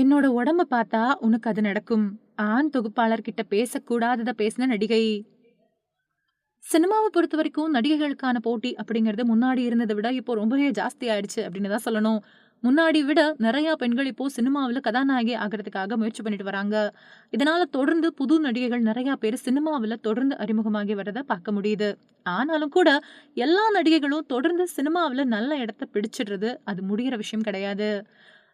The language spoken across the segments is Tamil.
என்னோட உடம்ப பார்த்தா உனக்கு அது நடக்கும். ஆண் தொகுப்பாளர் கிட்ட பேசின நடிகை. சினிமாவை பொறுத்த வரைக்கும் நடிகைகளுக்கான போட்டி அப்படிங்கிறது முன்னாடி இருந்ததை விட இப்போ ரொம்பவே ஜாஸ்தி ஆயிடுச்சு அப்படின்னு தான் சொல்லணும். முன்னாடி விட நிறையா பெண்கள் இப்போ சினிமாவில் கதாநாயகி ஆகுறதுக்காக முயற்சி பண்ணிட்டு வராங்க. இதனால தொடர்ந்து புது நடிகைகள் நிறையா பேர் சினிமாவில் தொடர்ந்து அறிமுகமாகி வரதை பார்க்க முடியுது. ஆனாலும் கூட எல்லா நடிகைகளும் தொடர்ந்து சினிமாவில் நல்ல இடத்த பிடிச்சிடுறது, அது முடியிற விஷயம் கிடையாது.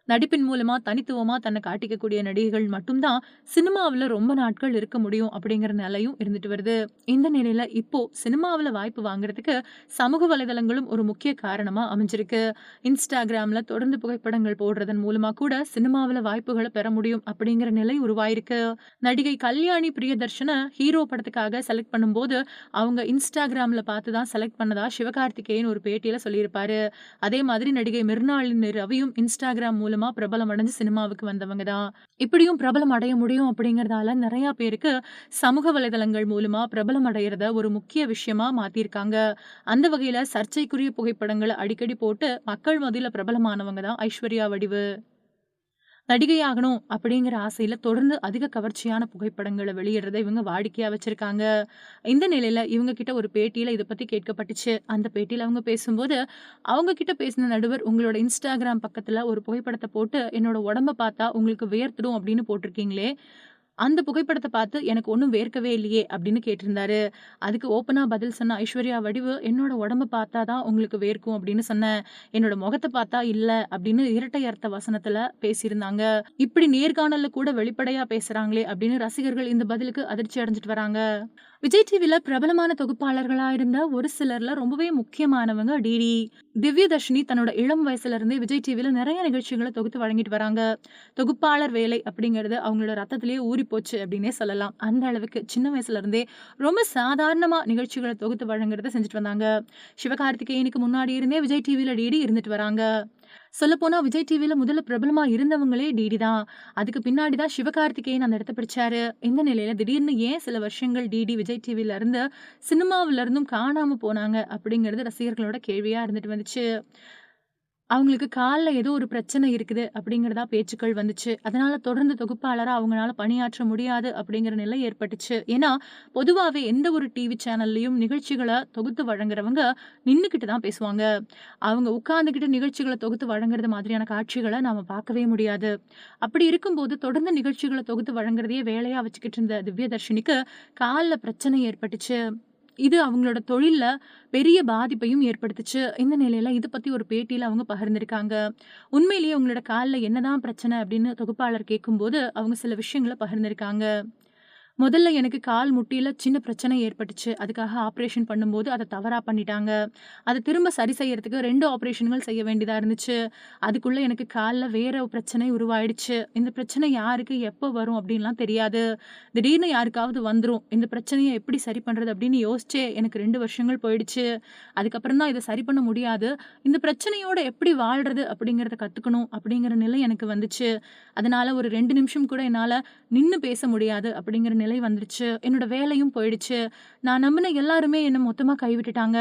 நடிப்பின் மூலமா தனித்துவமா தன்னை காட்டிக்கக்கூடிய நடிகைகள் மட்டும் தான் சினிமாவுல ரொம்ப நாட்கள் இருக்க முடியும் அப்படிங்கிற நிலையும் இருந்துட்டு வருது. இந்த நிலையில இப்போ சினிமாவுல வாய்ப்பு வாங்குறதுக்கு சமூக வலைதளங்களும் ஒரு முக்கிய காரணமா அமைஞ்சிருக்கு. இன்ஸ்டாகிராம்ல தொடர்ந்து புகைப்படங்கள் போடுறதன் மூலமா கூட சினிமாவுல வாய்ப்புகளை பெற முடியும் அப்படிங்கிற நிலை உருவாயிருக்கு. நடிகை கல்யாணி பிரியதர்ஷன ஹீரோ படத்துக்காக செலக்ட் பண்ணும்போது, அவங்க இன்ஸ்டாகிராம்ல பார்த்து தான் செலக்ட் பண்ணதா சிவகார்த்திகேயன் ஒரு பேட்டியில சொல்லியிருப்பாரு. அதே மாதிரி நடிகை மிர்னாளின் ரவியும் இன்ஸ்டாகிராம் மூலம் பிரபலம் அடைஞ்சு சினிமாவுக்கு வந்தவங்க தான். இப்படியும் பிரபலம் அடைய முடியும் அப்படிங்கறதால நிறைய பேருக்கு சமூக வலைதளங்கள் மூலமா பிரபலம் அடையிறத ஒரு முக்கிய விஷயமா மாத்திருக்காங்க அந்த வகையில சர்ச்சைக்குரிய புகைப்படங்களை அடிக்கடி போட்டு மக்கள் மதியில பிரபலமானவங்க தான் ஐஸ்வர்யா வடிவு. நடிகையாகணும் அப்படிங்கிற ஆசையில தொடர்ந்து அதிக கவர்ச்சியான புகைப்படங்களை வெளியிடுறத இவங்க வாடிக்கையா வச்சிருக்காங்க. இந்த நிலையில இவங்க கிட்ட ஒரு பேட்டியில இதை பத்தி கேட்கப்பட்டுச்சு. அந்த பேட்டியில அவங்க பேசும்போது, அவங்க கிட்ட பேசின நடுவர் உங்களோட இன்ஸ்டாகிராம் பக்கத்துல ஒரு புகைப்படத்தை போட்டு என்னோட உடம்ப பார்த்தா உங்களுக்கு வியர்த்துடும் அப்படின்னு போட்டிருக்கீங்களே, அந்த புகைப்படத்தை பார்த்து எனக்கு ஒன்றும் வேர்க்கவே இல்லையே அப்படின்னு கேட்டிருந்தாரு. அதுக்கு ஓப்பனாக பதில் சொன்ன ஐஸ்வர்யா வடிவு, என்னோட உடம்ப பார்த்தா தான் உங்களுக்கு வேர்க்கும் அப்படின்னு சொன்னேன். என்னோட முகத்தை பார்த்தா இல்லை அப்படின்னு இரட்டை அர்த்த வசனத்தில் பேசியிருந்தாங்க. இப்படி நேர்காணலில் கூட வெளிப்படையாக பேசுகிறாங்களே அப்படின்னு ரசிகர்கள் இந்த பதிலுக்கு அதிர்ச்சி அடைஞ்சிட்டு வராங்க. விஜய் டிவில பிரபலமான தொகுப்பாளர்களா இருந்த ஒரு சிலர்ல ரொம்பவே முக்கியமானவங்க டிடி. திவ்யதர்ஷினி தன்னோட இளம் வயசுல இருந்தே விஜய் டிவில நிறைய நிகழ்ச்சிகளை தொகுத்து வழங்கிட்டு வராங்க. தொகுப்பாளர் வேலை அப்படிங்கிறது அவங்களோட ரத்தத்திலேயே ஊறி போச்சு அப்படின்னே சொல்லலாம். அந்த அளவுக்கு சின்ன வயசுல இருந்தே ரொம்ப சாதாரணமா நிகழ்ச்சிகளை தொகுத்து வழங்குறத செஞ்சுட்டு வந்தாங்க. சிவகார்த்திகேயனுக்கு முன்னாடி இருந்தே விஜய் டிவியில டிடி இருந்துட்டு வராங்க. சொல்லப்போனால் விஜய் டிவியில் முதல்ல பிரபலமா இருந்தவங்களே டிடி தான். அதுக்கு பின்னாடி தான் சிவகார்த்திகேயன் அந்த இடத்த பிடிச்சாரு. இந்த நிலையில திடீர்னு ஏன் சில வருஷங்கள் டிடி விஜய் டிவில இருந்து சினிமாவுல இருந்தும் காணாம போனாங்க அப்படிங்கிறது ரசிகர்களோட கேள்வியா இருந்துட்டு வந்துச்சு. அவங்களுக்கு காலில் ஏதோ ஒரு பிரச்சனை இருக்குது அப்படிங்கிறதா பேச்சுக்கள் வந்துச்சு. அதனால தொடர்ந்து தொகுப்பாளராக அவங்களால பணியாற்ற முடியாது அப்படிங்கிற நிலை ஏற்பட்டுச்சு. ஏன்னா, பொதுவாகவே எந்த ஒரு டிவி சேனல்லையும் நிகழ்ச்சிகளை தொகுத்து வழங்குறவங்க நின்றுக்கிட்டு தான் பேசுவாங்க. அவங்க உட்காந்துக்கிட்டு நிகழ்ச்சிகளை தொகுத்து வழங்குறது மாதிரியான காட்சிகளை நாம் பார்க்கவே முடியாது. அப்படி இருக்கும்போது தொடர்ந்து நிகழ்ச்சிகளை தொகுத்து வழங்குறதையே வேலையாக வச்சுக்கிட்டு இருந்த திவ்யதர்ஷினிக்கு காலில் பிரச்சனை ஏற்பட்டுச்சு. இது அவங்களோட தொழிலில் பெரிய பாதிப்பையும் ஏற்படுத்துச்சு. இந்த நிலையில் இதை பற்றி ஒரு பேட்டியில் அவங்க பகிர்ந்திருக்காங்க. உண்மையிலேயே உங்களோட காலில் என்னதான் பிரச்சனை அப்படின்னு தொகுப்பாளர் கேட்கும்போது, அவங்க சில விஷயங்கள பகிர்ந்திருக்காங்க. முதல்ல எனக்கு கால் முட்டியில் சின்ன பிரச்சனை ஏற்பட்டுச்சு. அதுக்காக ஆப்ரேஷன் பண்ணும்போது அதை தவறாக பண்ணிட்டாங்க. அதை திரும்ப சரி செய்யறதுக்கு ரெண்டு ஆப்ரேஷன்கள் செய்ய வேண்டியதாக இருந்துச்சு. அதுக்குள்ளே எனக்கு காலில் வேற பிரச்சனை உருவாயிடுச்சு. இந்த பிரச்சனை யாருக்கு எப்போ வரும் அப்படின்லாம் தெரியாது. திடீர்னு யாருக்காவது வந்துடும் இந்த பிரச்சனையை எப்படி சரி பண்ணுறது அப்படின்னு யோசிச்சே எனக்கு ரெண்டு வருஷங்கள் போயிடுச்சு. அதுக்கப்புறம் தான் இதை சரி பண்ண முடியாது. இந்த பிரச்சனையோட எப்படி வாழ்றது அப்படிங்கிறத கற்றுக்கணும் அப்படிங்கிற நிலை எனக்கு வந்துச்சு. அதனால் ஒரு ரெண்டு நிமிஷம் கூட என்னால் நின்று பேச முடியாது அப்படிங்கிற நிலை வந்துருச்சு. என்னோட வேலையும் போயிடுச்சு. நான் நம்பின எல்லாருமே என்னை மொத்தமாக கைவிட்டுட்டாங்க.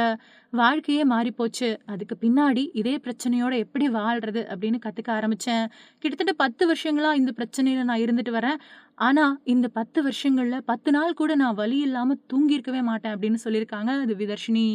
வாழ்க்கையே மாறிப்போச்சு. அதுக்கு பின்னாடி இதே பிரச்சனையோட எப்படி வாழ்றது அப்படின்னு கத்துக்க ஆரம்பிச்சேன். கிட்டத்தட்ட 10 வருஷங்களா இந்த பிரச்சனையில நான் இருந்துட்டு வரேன். ஆனா, இந்த 10 வருஷங்கள்ல 10 நாள் கூட நான் வழி இல்லாமல் தூங்கியிருக்கவே மாட்டேன் அப்படின்னு சொல்லியிருக்காங்க திவ்யதர்ஷினி.